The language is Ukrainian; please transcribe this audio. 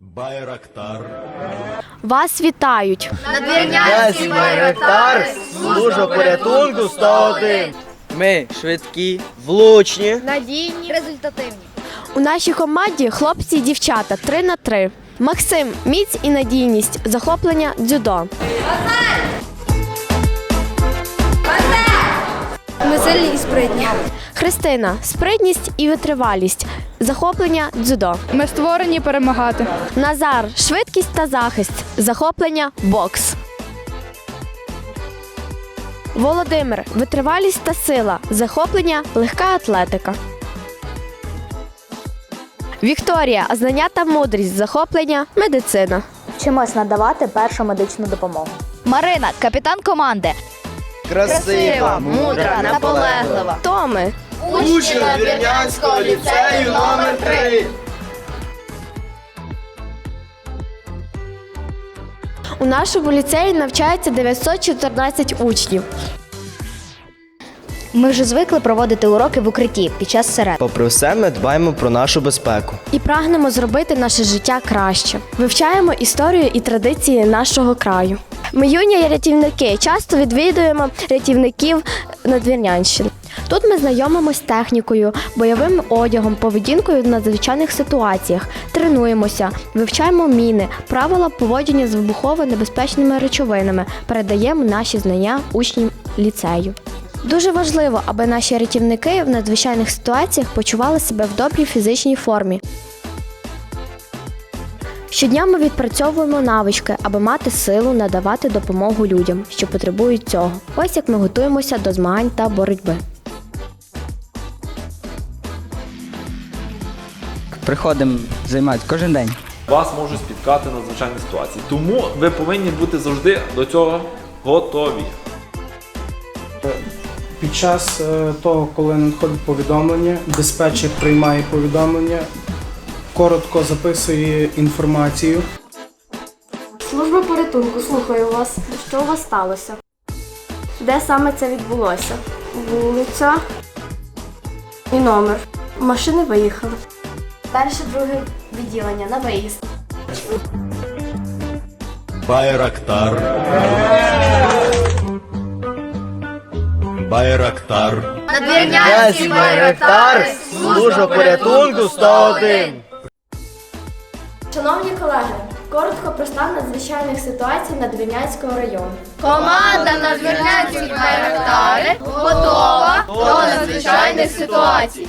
Байрактар. Вас вітають! Надвірнянський байрактар, служба порятунку 101. Ми швидкі, влучні. Надійні, результативні. У нашій команді хлопці і дівчата 3 на 3. Максим міць і надійність, захоплення дзюдо. Ми сильні і спритні. Христина спритність і витривалість, захоплення дзюдо. Ми створені перемагати. Назар швидкість та захист, захоплення бокс. Володимир витривалість та сила, захоплення легка атлетика. Вікторія знання та мудрість, захоплення медицина. Вчимось надавати першу медичну допомогу. Марина, капітан команди. Красива, мудра, наполеглива. Томи Учень Надвірнянського ліцею номер 3. у нашому ліцеї навчається 914 учнів. Ми вже звикли проводити уроки в укритті під час сирен. Попри все, ми дбаємо про нашу безпеку. і прагнемо зробити наше життя краще. Вивчаємо історію і традиції нашого краю. Ми юні рятівники часто відвідуємо рятівників Надвірнянщини. Тут ми знайомимось з технікою, бойовим одягом, поведінкою в надзвичайних ситуаціях, тренуємося, вивчаємо міни, правила поводження з вибухово небезпечними речовинами, передаємо наші знання учням ліцею. Дуже важливо, аби наші рятівники в надзвичайних ситуаціях почували себе в добрій фізичній формі. Щодня ми відпрацьовуємо навички, аби мати силу надавати допомогу людям, що потребують цього. Ось як ми готуємося до змагань та боротьби. Приходимо займатися кожен день. Вас можуть спіткати надзвичайні ситуації. Тому ви повинні бути завжди до цього готові. Під час е, того, коли надходить повідомлення, диспетчер приймає повідомлення, коротко записує інформацію. Служба порятунку, слухаю вас. Що у вас сталося? Де саме це відбулося? Вулиця і номер. Машини виїхали. Перше, друге відділення на виїзд. Байрактар. Байрактар. Надвірнянський байрактар, служба порятунку 101. Шановні колеги, коротко про стан надзвичайних ситуацій Надвірнянського району. Команда Надвірнянських байрактари готова до надзвичайних ситуацій.